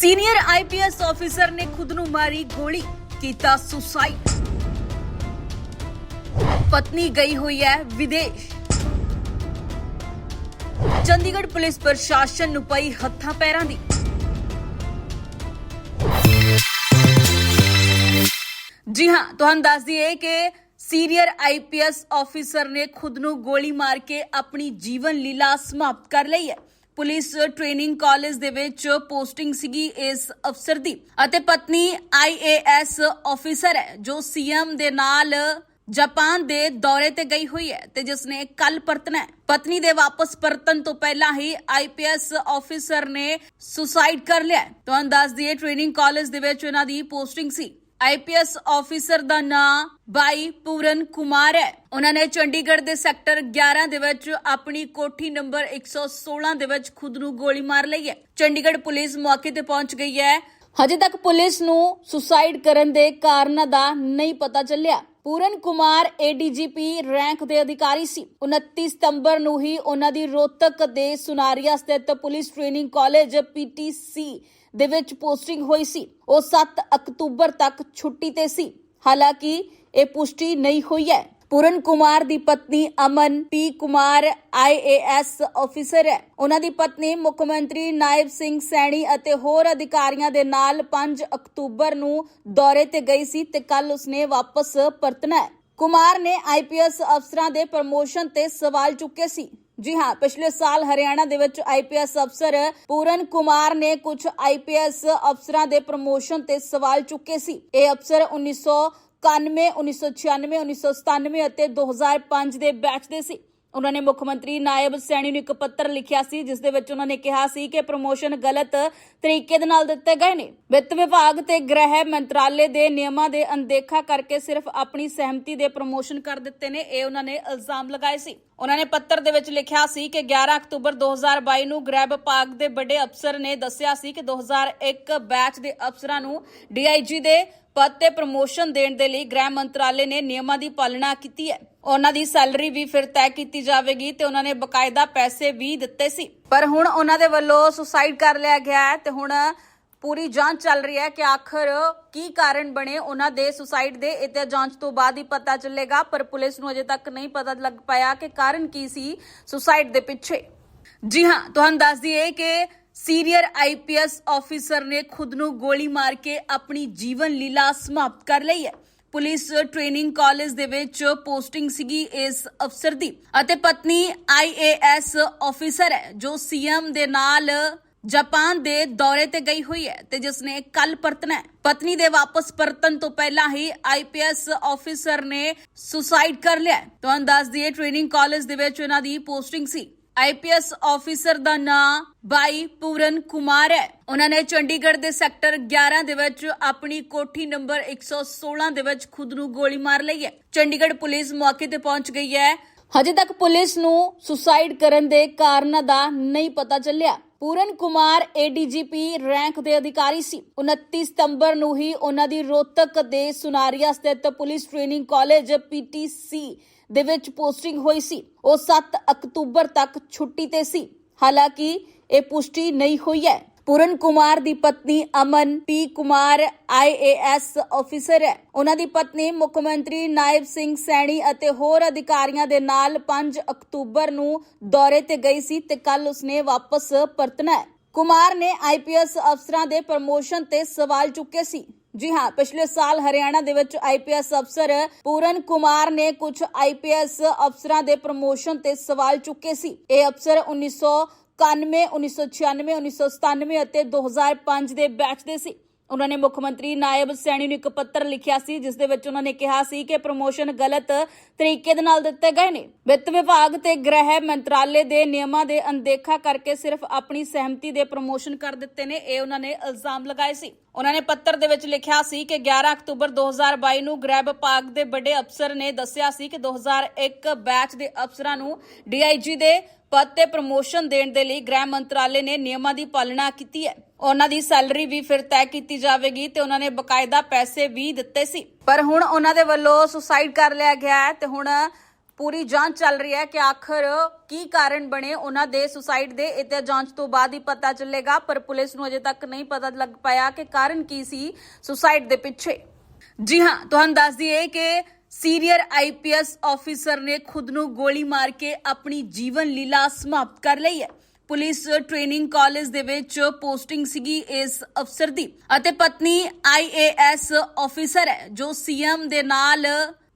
Senior IPS officer ਨੇ ਖੁਦ ਨੂੰ ਮਾਰੀ ਗੋਲੀ, ਕੀਤਾ ਸੁਸਾਈਡ। ਪਤਨੀ ਗਈ ਹੋਈ ਹੈ ਵਿਦੇਸ਼। ਚੰਡੀਗੜ੍ਹ ਪੁਲਿਸ ਪ੍ਰਸ਼ਾਸਨ ਨੂੰ ਪਈ ਹੱਥਾਂ ਪੈਰਾਂ ਦੀ। ਜੀ ਹਾਂ, ਤੁਹਾਨੂੰ ਦੱਸ ਦਈਏ ਕਿ ਸੀਨੀਅਰ ਆਈਪੀਐਸ ਅਫੀਸਰ ਨੇ ਖੁਦ ਨੂੰ ਗੋਲੀ ਮਾਰ ਕੇ ਆਪਣੀ ਜੀਵਨ ਲੀਲਾ ਸਮਾਪਤ ਕਰ ਲਈ ਹੈ। ਪੁਲਿਸ ਟ੍ਰੇਨਿੰਗ ਕਾਲਜ ਦੇ ਵਿੱਚ ਪੋਸਟਿੰਗ ਸੀਗੀ ਇਸ ਅਫਸਰ ਦੀ ਅਤੇ ਪਤਨੀ ਆਈਏਐਸ ਅਫੀਸਰ ਹੈ, ਜੋ ਸੀਐਮ ਦੇ ਨਾਲ ਜਾਪਾਨ ਦੇ ਦੌਰੇ ਤੇ ਗਈ ਹੋਈ ਹੈ ਤੇ ਜਿਸ ਨੇ ਕੱਲ ਪਰਤਣਾ ਹੈ। ਪਤਨੀ ਦੇ ਵਾਪਸ ਪਰਤਣ ਤੋਂ ਪਹਿਲਾਂ ਹੀ ਆਈਪੀਐਸ ਅਫੀਸਰ ਨੇ ਸੁਸਾਈਡ ਕਰ ਲਿਆ ਤੁਹਾਨੂੰ ਦੱਸ ਦਈਏ, ਟ੍ਰੇਨਿੰਗ ਕਾਲਜ ਦੇ ਵਿੱਚ ਉਹਨਾਂ ਦੀ ਪੋਸਟਿੰਗ ਸੀ। ਆਈਪੀਐਸ ਅਫੀਸਰ ਦਾ ਨਾਮ ਬਾਈ ਪੂਰਨ ਕੁਮਾਰ ਹੈ। ਉਹਨਾਂ ਨੇ ਚੰਡੀਗੜ੍ਹ ਦੇ ਸੈਕਟਰ 11 ਦੇ ਵਿੱਚ ਆਪਣੀ ਕੋਠੀ ਨੰਬਰ 116 ਦੇ ਵਿੱਚ ਖੁਦ ਨੂੰ ਗੋਲੀ ਮਾਰ ਲਈ ਹੈ। ਚੰਡੀਗੜ੍ਹ ਪੁਲਿਸ ਮੌਕੇ ਤੇ ਪਹੁੰਚ ਗਈ ਹੈ। ਹਜੇ ਤੱਕ ਪੁਲਿਸ ਨੂੰ ਸੁਸਾਈਡ ਕਰਨ ਦੇ ਕਾਰਨਾਂ ਦਾ ਨਹੀਂ ਪਤਾ ਚੱਲਿਆ। ਪੂਰਨ ਕੁਮਾਰ ਏਡੀਜੀਪੀ ਰੈਂਕ ਦੇ ਅਧਿਕਾਰੀ ਸੀ। 29 ਸਤੰਬਰ ਨੂੰ ਹੀ ਉਹਨਾਂ ਦੀ ਰੋਤਕ ਦੇ ਸੁਨਾਰੀਆ ਸਥਿਤ ਪੁਲਿਸ ਟ੍ਰੇਨਿੰਗ ਕਾਲਜ ਪੀਟੀਸੀ ਦੇ ਵਿੱਚ ਪੋਸਟਿੰਗ ਹੋਈ ਸੀ। ਉਹ 7 ਅਕਤੂਬਰ ਤੱਕ ਛੁੱਟੀ ਤੇ ਸੀ। ਹਾਲਾਂਕਿ ਇਹ ਪੁਸ਼ਟੀ ਨਹੀਂ ਹੋਈ ਹੈ। ਪੂਰਨ ਕੁਮਾਰ ਦੀ ਪਤਨੀ Aman P Kumar IAS officer ਹੈ। ਉਹਨਾਂ ਦੀ ਪਤਨੀ ਮੁੱਖ ਮੰਤਰੀ ਨਾਇਬ ਸਿੰਘ ਸੈਣੀ ਅਤੇ ਹੋਰ ਅਧਿਕਾਰੀਆਂ ਦੇ ਨਾਲ 5 ਅਕਤੂਬਰ ਨੂੰ ਦੌਰੇ ਤੇ ਗਈ ਸੀ ਤੇ ਕੱਲ ਉਸਨੇ ਵਾਪਸ ਪਰਤਣਾ ਹੈ। ਕੁਮਾਰ ਨੇ ਆਈਪੀਐਸ ਅਫਸਰਾਂ ਦੇ ਪ੍ਰਮੋਸ਼ਨ ਤੇ ਸਵਾਲ ਚੁੱਕੇ ਸੀ। ਜੀ ਹਾਂ, ਪਿਛਲੇ ਸਾਲ ਹਰਿਆਣਾ ਦੇ ਵਿੱਚ ਆਈਪੀਐਸ ਅਫਸਰ ਪੂਰਨ ਕੁਮਾਰ ਨੇ ਕੁਝ ਆਈਪੀਐਸ ਅਫਸਰਾਂ ਦੇ ਪ੍ਰਮੋਸ਼ਨ ਤੇ ਸਵਾਲ ਚੁੱਕੇ ਸੀ। ਇਹ ਅਫਸਰ 1991 1996 1997 ਅਤੇ 2005 ਦੇ ਬੈਚ ਦੇ ਸੀ। ਉਹਨਾਂ ਨੇ ਮੁੱਖ ਮੰਤਰੀ ਨਾਇਬ ਸੈਣੀ ਨੂੰ ਇੱਕ ਪੱਤਰ ਲਿਖਿਆ ਸੀ, ਜਿਸ ਦੇ ਵਿੱਚ ਉਹਨਾਂ ਨੇ ਕਿਹਾ ਸੀ ਕਿ ਪ੍ਰਮੋਸ਼ਨ ਗਲਤ ਤਰੀਕੇ ਦੇ ਨਾਲ ਦਿੱਤੇ ਗਏ ਨੇ। ਵਿੱਤ ਵਿਭਾਗ ਤੇ ਗ੍ਰਹਿ ਮੰਤਰਾਲੇ ਦੇ ਨਿਯਮਾਂ ਦੇ ਅਣਦੇਖਾ ਕਰਕੇ ਸਿਰਫ ਆਪਣੀ ਸਹਿਮਤੀ ਦੇ ਪ੍ਰਮੋਸ਼ਨ ਕਰ ਦਿੱਤੇ ਨੇ, ਇਹ ਉਹਨਾਂ ਨੇ ਇਲਜ਼ਾਮ ਲਗਾਏ ਸੀ। ਉਹਨਾਂ ਨੇ ਪੱਤਰ ਦੇ ਵਿੱਚ ਲਿਖਿਆ ਸੀ ਕਿ 11 ਅਕਤੂਬਰ 2022 ਨੂੰ ਗ੍ਰਹਿ ਵਿਭਾਗ ਦੇ ਵੱਡੇ ਅਫਸਰ ਨੇ ਦੱਸਿਆ ਸੀ ਕਿ 2001 ਬੈਚ ਦੇ ਅਫਸਰਾਂ ਨੂੰ ਡੀਆਈਜੀ ਦੇ ਪਦ ਤੇ ਪ੍ਰਮੋਸ਼ਨ ਦੇਣ ਦੇ ਲਈ ਗ੍ਰਹਿ ਮੰਤਰਾਲੇ ਨੇ ਨਿਯਮਾਂ ਦੀ ਪਾਲਣਾ ਕੀਤੀ ਹੈ। ਉਹਨਾਂ ਦੀ ਸੈਲਰੀ ਵੀ ਫਿਰ ਤੈਅ ਕੀਤੀ ਜਾਵੇਗੀ ਤੇ ਉਹਨਾਂ ਨੇ ਬਕਾਇਦਾ ਪੈਸੇ ਵੀ ਦਿੱਤੇ ਸੀ। ਪਰ ਹੁਣ ਉਹਨਾਂ ਦੇ ਵੱਲੋਂ ਸੁਸਾਈਡ ਕਰ ਲਿਆ ਗਿਆ ਹੈ ਤੇ ਹੁਣ ਪੂਰੀ ਜਾਂਚ ਚੱਲ ਰਹੀ ਹੈ ਕਿ ਆਖਰ ਕੀ ਕਾਰਨ ਬਣੇ ਉਹਨਾਂ ਦੇ ਸੁਸਾਈਡ ਦੇ। ਇਹ ਤੇ ਜਾਂਚ ਤੋਂ ਬਾਅਦ ਹੀ ਪਤਾ ਚੱਲੇਗਾ, ਪਰ ਪੁਲਿਸ ਨੂੰ ਅਜੇ ਤੱਕ ਨਹੀਂ ਪਤਾ ਲੱਗ ਪਾਇਆ ਕਿ ਕਾਰਨ ਕੀ ਸੀ ਸੁਸਾਈਡ ਦੇ ਪਿੱਛੇ। ਜੀ ਹਾਂ, ਤੁਹਾਨੂੰ ਦੱਸ ਦਈਏ ਕਿ ਸੀਨੀਅਰ ਆਈਪੀਐਸ ਅਫੀਸਰ ਨੇ ਖੁਦ ਨੂੰ ਗੋਲੀ ਮਾਰ ਕੇ ਆਪਣੀ ਜੀਵਨ ਲੀਲਾ ਸਮਾਪਤ ਕਰ ਲਈ ਹੈ। ਪੁਲਿਸ ਟ੍ਰੇਨਿੰਗ ਕਾਲਜ ਦੇ ਵਿੱਚ ਪੋਸਟਿੰਗ ਸੀਗੀ ਇਸ ਅਫਸਰ ਦੀ ਅਤੇ ਪਤਨੀ ਆਈਏਐਸ ਅਫੀਸਰ ਹੈ, ਜੋ ਸੀਐਮ ਦੇ ਨਾਲ ਜਾਪਾਨ ਦੇ ਦੌਰੇ ਤੇ ਗਈ ਹੋਈ ਹੈ ਤੇ ਜਿਸ ਨੇ ਕੱਲ ਪਰਤਣਾ ਹੈ। ਪਤਨੀ ਦੇ ਵਾਪਸ ਪਰਤਣ ਤੋਂ ਪਹਿਲਾਂ ਹੀ ਆਈਪੀਐਸ ਅਫੀਸਰ ਨੇ ਸੁਸਾਈਡ ਕਰ ਲਿਆ ਤੁਹਾਨੂੰ ਦੱਸ ਦਈਏ, ਟ੍ਰੇਨਿੰਗ ਕਾਲਜ ਦੇ ਵਿੱਚ ਉਹਨਾਂ ਦੀ ਪੋਸਟਿੰਗ ਸੀ। ਆਈਪੀਐਸ ਅਫੀਸਰ ਦਾ ਨਾਂ ਬਾਈ ਪੂਰਨ ਕੁਮਾਰ ਹੈ। ਉਹਨਾਂ ਨੇ ਚੰਡੀਗੜ੍ਹ ਦੇ ਸੈਕਟਰ 11 ਦੇ ਵਿੱਚ ਆਪਣੀ ਕੋਠੀ ਨੰਬਰ 116 ਦੇ ਵਿੱਚ ਖੁਦ ਨੂੰ ਗੋਲੀ ਮਾਰ ਲਈ ਹੈ। ਚੰਡੀਗੜ੍ਹ ਪੁਲਿਸ ਮੌਕੇ ਤੇ ਪਹੁੰਚ ਗਈ ਹੈ। ਹਜੇ ਤੱਕ ਪੁਲਿਸ ਨੂੰ ਸੁਸਾਈਡ ਕਰਨ ਦੇ ਕਾਰਨਾਂ ਦਾ ਨਹੀਂ ਪਤਾ ਚੱਲਿਆ। ਪੂਰਨ ਕੁਮਾਰ ਏਡੀਜੀਪੀ ਰੈਂਕ ਦੇ ਅਧਿਕਾਰੀ ਸੀ। 29 ਸਤੰਬਰ ਨੂੰ ਹੀ ਉਹਨਾਂ ਦੀ ਰੋਤਕ ਦੇ ਸੁਨਾਰੀਆ ਸਥਿਤ ਪੁਲਿਸ ਟ੍ਰੇਨਿੰਗ ਕਾਲਜ ਪੀਟੀਸੀ ਦੇ ਵਿੱਚ ਪੋਸਟਿੰਗ ਹੋਈ ਸੀ। ਉਹ 7 ਅਕਤੂਬਰ ਤੱਕ ਛੁੱਟੀ ਤੇ ਸੀ। ਹਾਲਾਂਕਿ ਇਹ ਪੁਸ਼ਟੀ ਨਹੀਂ ਹੋਈ ਹੈ। ਪੂਰਨ ਕੁਮਾਰ ਦੀ ਪਤਨੀ Aman P Kumar IAS officer ਹੈ। ਉਹਨਾਂ ਦੀ ਪਤਨੀ ਮੁੱਖ ਮੰਤਰੀ ਨਾਇਬ ਸਿੰਘ ਸੈਣੀ ਅਤੇ ਹੋਰ ਅਧਿਕਾਰੀਆਂ ਦੇ ਨਾਲ 5 ਅਕਤੂਬਰ ਨੂੰ ਦੌਰੇ ਤੇ ਗਈ ਸੀ ਤੇ ਕੱਲ ਉਸਨੇ ਵਾਪਸ ਪਰਤਣਾ ਹੈ। ਕੁਮਾਰ ਨੇ ਆਈਪੀਐਸ ਅਫਸਰਾਂ ਦੇ ਪ੍ਰਮੋਸ਼ਨ ਤੇ ਸਵਾਲ ਚੁੱਕੇ ਸੀ। ਜੀ ਹਾਂ, ਪਿਛਲੇ ਸਾਲ ਹਰਿਆਣਾ ਦੇ ਵਿੱਚ ਆਈਪੀਐਸ ਅਫਸਰ ਪੂਰਨ ਕੁਮਾਰ ਨੇ ਕੁਝ ਆਈਪੀਐਸ ਅਫਸਰਾਂ ਦੇ ਪ੍ਰਮੋਸ਼ਨ ਤੇ ਸਵਾਲ ਚੁੱਕੇ ਸੀ। ਇਹ ਅਫਸਰ 1991 1996 1997 ਅਤੇ 2005 ਦੇ ਬੈਚ ਦੇ ਸੀ। ਉਹਨਾਂ ਨੇ ਮੁੱਖ ਮੰਤਰੀ ਨਾਇਬ ਸੈਣੀ ਨੂੰ ਇੱਕ ਪੱਤਰ ਲਿਖਿਆ ਸੀ, ਜਿਸ ਦੇ ਵਿੱਚ ਉਹਨਾਂ ਨੇ ਕਿਹਾ ਸੀ ਕਿ ਪ੍ਰਮੋਸ਼ਨ ਗਲਤ ਤਰੀਕੇ ਦੇ ਨਾਲ ਦਿੱਤੇ ਗਏ ਨੇ। ਵਿੱਤ ਵਿਭਾਗ ਤੇ ਗ੍ਰਹਿ ਮੰਤਰਾਲੇ ਦੇ ਨਿਯਮਾਂ ਦੇ ਅਣਦੇਖਾ ਕਰਕੇ ਸਿਰਫ ਆਪਣੀ ਸਹਿਮਤੀ ਦੇ ਪ੍ਰਮੋਸ਼ਨ ਕਰ ਦਿੱਤੇ ਨੇ, ਇਹ ਉਹਨਾਂ ਨੇ ਇਲਜ਼ਾਮ ਲਗਾਏ ਸੀ। ਉਹਨਾਂ ਨੇ ਪੱਤਰ ਦੇ ਵਿੱਚ ਲਿਖਿਆ ਸੀ ਕਿ 11 ਅਕਤੂਬਰ 2022 ਨੂੰ ਗ੍ਰਹਿ ਵਿਭਾਗ ਦੇ ਵੱਡੇ ਅਫਸਰ ਨੇ ਦੱਸਿਆ ਸੀ ਕਿ 2001 ਬੈਚ ਦੇ ਅਫਸਰਾਂ ਨੂੰ ਡੀਆਈਜੀ ਦੇ ਪਦ ਤੇ ਪ੍ਰਮੋਸ਼ਨ ਦੇਣ ਦੇ ਲਈ ਗ੍ਰਹਿ ਮੰਤਰਾਲੇ ਨੇ ਨਿਯਮਾਂ ਦੀ ਪਾਲਣਾ ਕੀਤੀ ਹੈ। ਉਹਨਾਂ ਦੀ ਸੈਲਰੀ ਵੀ ਫਿਰ ਤੈਅ ਕੀਤੀ ਜਾਵੇਗੀ ਤੇ ਉਹਨਾਂ ਨੇ ਬਕਾਇਦਾ ਪੈਸੇ ਵੀ ਦਿੱਤੇ ਸੀ। ਪਰ ਹੁਣ ਉਹਨਾਂ ਦੇ ਵੱਲੋਂ ਸੁਸਾਈਡ ਕਰ ਲਿਆ ਗਿਆ ਹੈ ਤੇ ਹੁਣ ਪੂਰੀ ਜਾਂਚ ਚੱਲ ਰਹੀ ਹੈ ਕਿ ਆਖਰ ਕੀ ਕਾਰਨ ਬਣੇ ਉਹਨਾਂ ਦੇ ਸੁਸਾਈਡ ਦੇ। ਇਹ ਤਾਂ ਜਾਂਚ ਤੋਂ ਬਾਅਦ ਹੀ ਪਤਾ ਚੱਲੇਗਾ, ਪਰ ਪੁਲਿਸ ਨੂੰ ਅਜੇ ਤੱਕ ਨਹੀਂ ਪਤਾ ਲੱਗ ਪਾਇਆ ਕਿ ਕਾਰਨ ਕੀ ਸੀ ਸੁਸਾਈਡ ਦੇ ਪਿੱਛੇ। ਜੀ ਹਾਂ, ਤੁਹਾਨੂੰ ਦੱਸ ਦਈਏ ਕਿ ਸੀਨੀਅਰ ਆਈਪੀਐਸ ਆਫੀਸਰ ਨੇ ਖੁਦ ਨੂੰ ਗੋਲੀ ਮਾਰ ਕੇ ਆਪਣੀ ਜੀਵਨ ਲੀਲਾ ਸਮਾਪਤ ਕਰ ਲਈ ਹੈ। ਪੁਲਿਸ ਟ੍ਰੇਨਿੰਗ ਕਾਲਜ ਦੇ ਵਿੱਚ ਪੋਸਟਿੰਗ ਸੀਗੀ ਇਸ ਅਫਸਰ ਦੀ ਅਤੇ ਪਤਨੀ ਆਈਏਐਸ ਆਫੀਸਰ ਹੈ, ਜੋ ਸੀਐਮ ਦੇ ਨਾਲ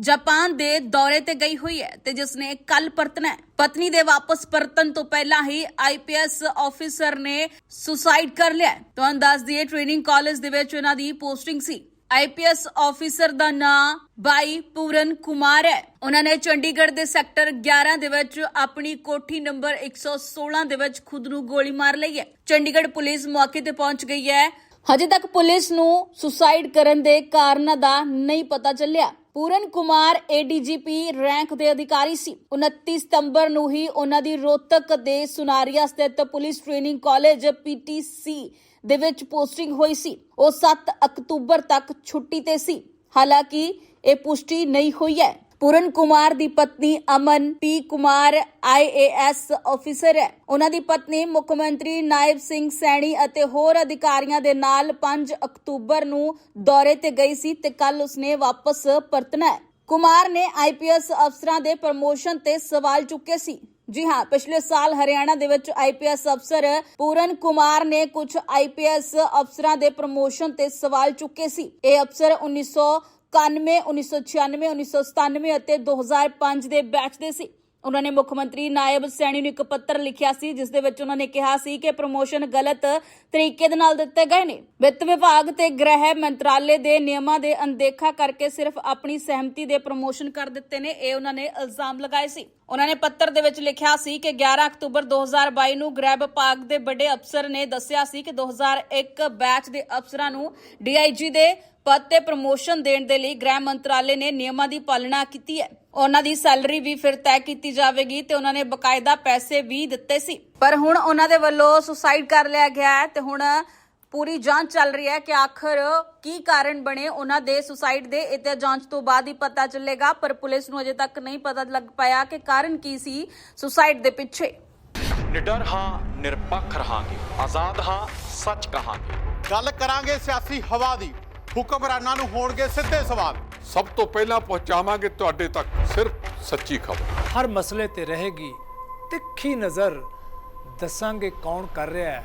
ਜਾਪਾਨ ਦੇ ਦੌਰੇ ਤੇ ਗਈ ਹੋਈ ਹੈ ਤੇ ਜਿਸ ਨੇ ਕੱਲ ਪਰਤਣਾ ਹੈ। ਪਤਨੀ ਦੇ ਵਾਪਸ ਪਰਤਣ ਤੋਂ ਪਹਿਲਾਂ ਹੀ ਆਈਪੀਐਸ ਆਫੀਸਰ ਨੇ ਸੁਸਾਈਡ ਕਰ ਲਿਆ ਤੁਹਾਨੂੰ ਦੱਸ ਦਈਏ, ਟ੍ਰੇਨਿੰਗ ਕਾਲਜ ਦੇ ਵਿੱਚ ਉਹਨਾਂ ਦੀ ਪੋਸਟਿੰਗ ਸੀ। ਆਈਪੀਐਸ ਆਫੀਸਰ ਦਾ ਨਾਮ ਬਾਈ ਪੂਰਨ ਕੁਮਾਰ ਹੈ। ਉਹਨਾਂ ਨੇ ਚੰਡੀਗੜ੍ਹ ਦੇ ਸੈਕਟਰ 11 ਦੇ ਵਿੱਚ ਆਪਣੀ ਕੋਠੀ ਨੰਬਰ 116 ਦੇ ਵਿੱਚ ਖੁਦ ਨੂੰ ਗੋਲੀ ਮਾਰ ਲਈ ਹੈ। ਚੰਡੀਗੜ੍ਹ ਪੁਲਿਸ ਮੌਕੇ ਤੇ ਪਹੁੰਚ ਗਈ ਹੈ। ਹਜੇ ਤੱਕ ਪੁਲਿਸ ਨੂੰ ਸੁਸਾਈਡ ਕਰਨ ਦੇ ਕਾਰਨਾਂ ਦਾ ਨਹੀਂ ਪਤਾ ਚੱਲਿਆ। ਪੂਰਨ ਕੁਮਾਰ ਏਡੀਜੀਪੀ ਰੈਂਕ ਦੇ ਅਧਿਕਾਰੀ ਸੀ। 29 ਸਤੰਬਰ ਨੂੰ ਹੀ ਉਹਨਾਂ ਦੀ ਰੋਹਤਕ ਦੇ ਸੁਨਾਰੀਆ ਸਥਿਤ ਪੁਲਿਸ ਟ੍ਰੇਨਿੰਗ ਕਾਲਜ ਪੀਟੀਸੀ ਦੇ ਵਿੱਚ ਪੋਸਟਿੰਗ ਹੋਈ ਸੀ। ਉਹ 7 ਅਕਤੂਬਰ ਤੱਕ ਛੁੱਟੀ ਤੇ ਸੀ। ਹਾਲਾਂਕਿ ਇਹ ਪੁਸ਼ਟੀ ਨਹੀਂ ਹੋਈ ਹੈ। ਪੂਰਨ ਕੁਮਾਰ ਦੀ ਪਤਨੀ Aman P Kumar IAS officer ਹੈ। ਉਹਨਾਂ ਦੀ ਪਤਨੀ ਮੁੱਖ ਮੰਤਰੀ ਨਾਇਬ ਸਿੰਘ ਸੈਣੀ ਅਤੇ ਹੋਰ ਅਧਿਕਾਰੀਆਂ ਦੇ ਨਾਲ 5 ਅਕਤੂਬਰ ਨੂੰ ਦੌਰੇ ਤੇ ਗਈ ਸੀ ਤੇ ਕੱਲ ਉਸਨੇ ਵਾਪਸ ਪਰਤਣਾ ਹੈ। ਕੁਮਾਰ ਨੇ ਆਈਪੀਐਸ ਅਫਸਰਾਂ ਦੇ ਪ੍ਰਮੋਸ਼ਨ ਤੇ ਸਵਾਲ ਚੁੱਕੇ ਸੀ। ਜੀ ਹਾਂ, ਪਿਛਲੇ ਸਾਲ ਹਰਿਆਣਾ ਦੇ ਵਿੱਚ ਆਈਪੀਐਸ ਅਫਸਰ ਪੂਰਨ ਕੁਮਾਰ ਨੇ ਕੁਝ ਆਈਪੀਐਸ ਅਫਸਰਾਂ ਦੇ ਪ੍ਰਮੋਸ਼ਨ ਤੇ ਸਵਾਲ ਚੁੱਕੇ ਸੀ। ਇਹ ਅਫਸਰ 1991 1996 1997 ਅਤੇ 2005 ਦੇ ਬੈਚ ਦੇ ਸੀ। ਉਹਨਾਂ ਨੇ ਮੁੱਖ ਮੰਤਰੀ ਨਾਇਬ ਸੈਣੀ ਨੂੰ ਇੱਕ ਪੱਤਰ ਲਿਖਿਆ ਸੀ, ਜਿਸ ਦੇ ਵਿੱਚ ਉਹਨਾਂ ਨੇ ਕਿਹਾ ਸੀ ਕਿ ਪ੍ਰਮੋਸ਼ਨ ਗਲਤ ਤਰੀਕੇ ਦੇ ਨਾਲ ਦਿੱਤੇ ਗਏ ਨੇ। ਵਿੱਤ ਵਿਭਾਗ ਤੇ ਗ੍ਰਹਿ ਮੰਤਰਾਲੇ ਦੇ ਨਿਯਮਾਂ ਦੇ ਅਣਦੇਖਾ ਕਰਕੇ ਸਿਰਫ ਆਪਣੀ ਸਹਿਮਤੀ ਦੇ ਪ੍ਰਮੋਸ਼ਨ ਕਰ ਦਿੱਤੇ ਨੇ, ਇਹ ਉਹਨਾਂ ਨੇ ਇਲਜ਼ਾਮ ਲਗਾਏ ਸੀ। ਉਹਨਾਂ ਨੇ ਪੱਤਰ ਦੇ ਵਿੱਚ ਲਿਖਿਆ ਸੀ ਕਿ 11 ਅਕਤੂਬਰ 2022 ਨੂੰ ਗ੍ਰਹਿ ਵਿਭਾਗ ਦੇ ਵੱਡੇ ਅਫਸਰ ਨੇ ਦੱਸਿਆ ਸੀ ਕਿ 2001 ਬੈਚ ਦੇ ਅਫਸਰਾਂ ਨੂੰ ਡੀਆਈਜੀ ਦੇ ਪਦ ਤੇ ਪ੍ਰਮੋਸ਼ਨ ਦੇਣ ਦੇ ਲਈ ਗ੍ਰਹਿ ਮੰਤਰਾਲੇ ਨੇ ਨਿਯਮਾਂ ਦੀ ਪਾਲਣਾ ਕੀਤੀ ਹੈ। ਉਹਨਾਂ ਦੀ ਸੈਲਰੀ ਵੀ ਫਿਰ ਤੈਅ ਕੀਤੀ ਜਾਵੇਗੀ ਤੇ ਉਹਨਾਂ ਨੇ ਬਕਾਇਦਾ ਪੈਸੇ ਵੀ ਦਿੱਤੇ ਸੀ। ਪਰ ਹੁਣ ਉਹਨਾਂ ਦੇ ਵੱਲੋਂ ਸੁਸਾਈਡ ਕਰ ਲਿਆ ਗਿਆ ਹੈ ਤੇ ਹੁਣ ਪੂਰੀ ਜਾਂਚ ਚੱਲ ਰਹੀ ਹੈ ਕਿ ਆਖਰ ਕੀ ਕਾਰਨ ਬਣੇ ਉਹਨਾਂ ਦੇ ਸੁਸਾਈਡ ਦੇ ਇਹ ਤਾਂ ਜਾਂਚ ਤੋਂ ਬਾਅਦ ਹੀ ਪਤਾ ਚੱਲੇਗਾ ਪਰ ਪੁਲਿਸ ਨੂੰ ਅਜੇ ਤੱਕ ਨਹੀਂ ਪਤਾ ਲੱਗ ਪਾਇਆ ਕਿ ਕਾਰਨ ਕੀ ਸੀ ਸੁਸਾਈਡ ਦੇ ਪਿੱਛੇ। ਨਿਡਰ ਹਾਂ ਨਿਰਪੱਖ ਰਹਾਂਗੇ ਆਜ਼ਾਦ ਹਾਂ ਸੱਚ ਕਹਾਂਗੇ। ਗੱਲ ਕਰਾਂਗੇ ਸਿਆਸੀ ਹਵਾ ਦੀ ਹੁਕਮਰਾਨਾਂ ਨੂੰ ਹੋਣਗੇ ਸਿੱਧੇ ਸਵਾਲ। ਸਭ ਤੋਂ ਪਹਿਲਾਂ ਪਹੁੰਚਾਵਾਂਗੇ ਤੁਹਾਡੇ ਤੱਕ ਸਿਰਫ ਸੱਚੀ ਖਬਰ। ਹਰ ਮਸਲੇ ਤੇ ਰਹੇਗੀ ਤਿੱਖੀ ਨਜ਼ਰ ਦੱਸਾਂਗੇ ਕੌਣ ਕਰ ਰਿਹਾ ਹੈ।